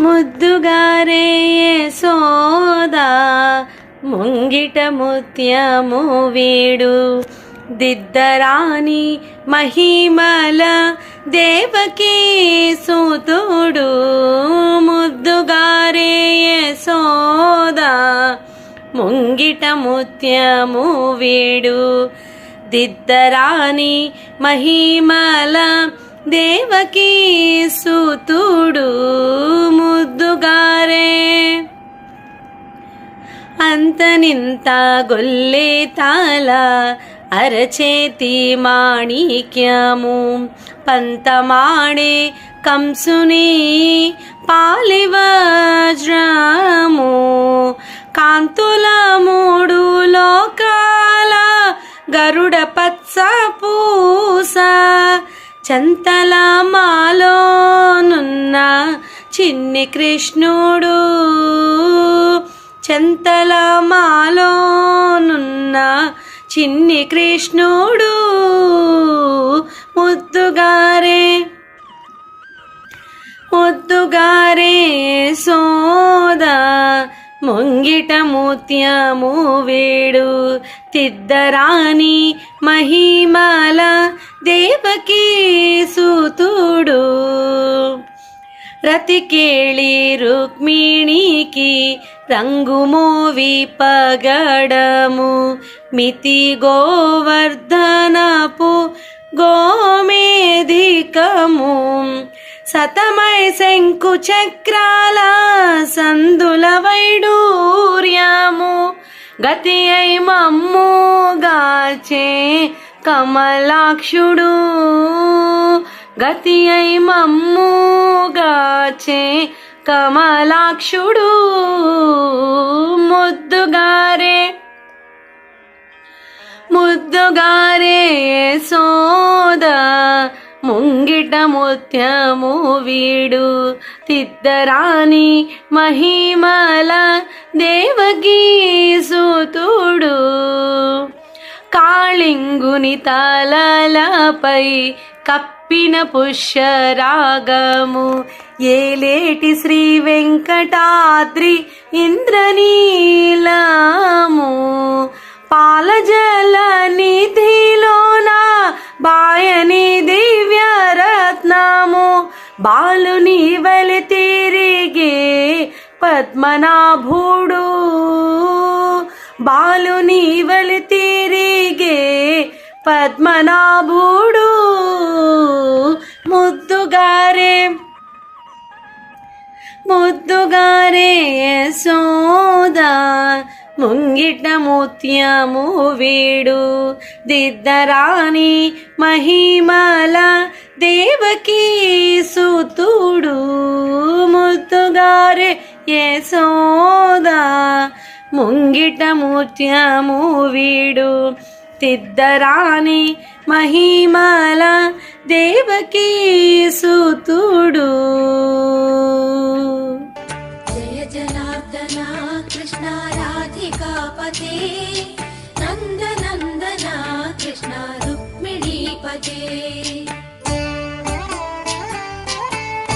ముద్దుగారే సోదా ముంగిట ముత్యము వీడు. దిద్దరాని మహిమల దేవకీ సూతుడు ముద్దుగారే సోదా ముంగిట ముత్యము వీడు. దిద్దరాని మహిమల దేవకీ సూతుడు. ముద్దుగారే అంతనింత గొల్లే తాల అరచేతి మాణిక్యము పంతమాడే కంసుని పాలివజ్రము కాంతుల మూడు లోకాల గరుడ పచ్చ పూస చంతల మాలోనున్న చిన్ని కృష్ణుడు చెంతల మాలోనున్న చిన్ని కృష్ణుడు ముద్దుగారే ముద్దుగారే సోదా ముంగిట ముత్యము వేడు తిద్దరాని మహిమల దేవకీ సూతుడు. రతికేళి రుక్మిణికి రంగుమోవి పగడము. మితి గోవర్ధనపు గోమేధికము. సతమై శంకు చక్రాల సందుల వైడూర్యము. గతి అయి మమ్ముగాచే కమలాక్షుడు. గతి అయి మమ్ముగాచే కమలాక్షుడు ముద్దుగారే. ముద్దుగారే సోద ముంగిట ముత్యము వీడు తిద్దరాని మహిమల దేవగీ సూతూ కాళింగుని తాళాలపై కప్పిన పుష్యరాగము. ఏలేటి శ్రీ వెంకటాద్రి ఇంద్రనీలము. పాలజల నిధిలోన బాయని దివ్య రత్నము బాలుని వలి తిరిగే పద్మనాభుడు. బాలుని వలి పద్మనాభుడు ముద్దుగారే ముద్దుగారే సోదా ముంగిట ముత్యము వీడు దిద్దరాని మహిమల దేవకీ సుతుడు ముద్దుగారే యశోదా ముంగిట ముత్యము వీడు తిద్దరాని మహిమల దేవకీ సూతుడు జయ జనార్దన కృష్ణ రాధికాపతే నందన